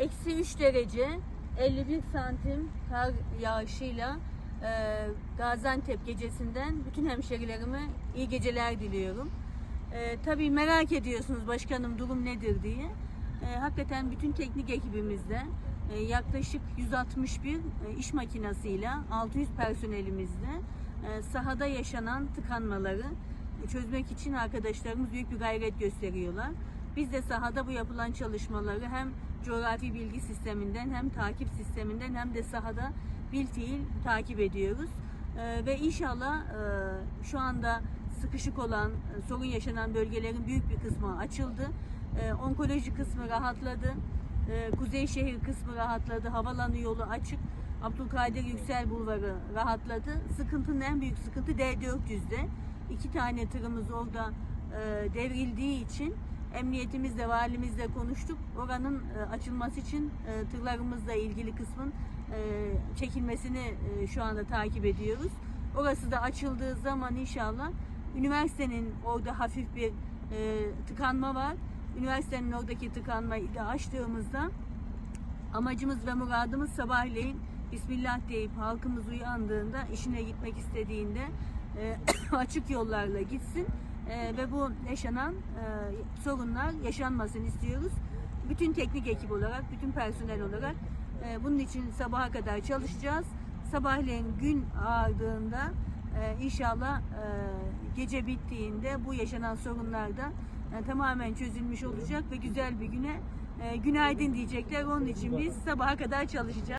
Eksi 3 derece 51 santim kar yağışıyla e, Gaziantep gecesinden bütün hemşerilerime iyi geceler diliyorum. E, tabii merak ediyorsunuz başkanım durum nedir diye. E, hakikaten bütün teknik ekibimizde e, yaklaşık 161 e, iş makinasıyla 600 personelimizle e, sahada yaşanan tıkanmaları çözmek için arkadaşlarımız büyük bir gayret gösteriyorlar. Biz de sahada bu yapılan çalışmaları hem coğrafi bilgi sisteminden hem takip sisteminden hem de sahada bil fiil takip ediyoruz. Ee, ve inşallah e, şu anda sıkışık olan, e, sorun yaşanan bölgelerin büyük bir kısmı açıldı. E, onkoloji kısmı rahatladı. E, Kuzey şehir kısmı rahatladı. Havalanı yolu açık. Abdülkadir Yüksel Bulvarı rahatladı. Sıkıntının en büyük sıkıntı D400'de. İki tane tırımız orada e, devrildiği için emniyetimizle, valimizle konuştuk. Oranın e, açılması için e, tırlarımızla ilgili kısmın e, çekilmesini şu anda takip ediyoruz. Orası da açıldığı zaman inşallah üniversitenin orada hafif bir tıkanma var. Üniversitenin oradaki tıkanmayı da açtığımızda amacımız ve muradımız sabahleyin Bismillah deyip halkımız uyandığında işine gitmek istediğinde açık yollarla gitsin E, ve bu yaşanan e, sorunlar yaşanmasın istiyoruz. Bütün teknik ekip olarak, bütün personel olarak e, bunun için sabaha kadar çalışacağız. Sabahleyin gün ağardığında e, inşallah gece bittiğinde bu yaşanan sorunlar da tamamen çözülmüş olacak ve güzel bir güne günaydın diyecekler. Onun için biz sabaha kadar çalışacağız.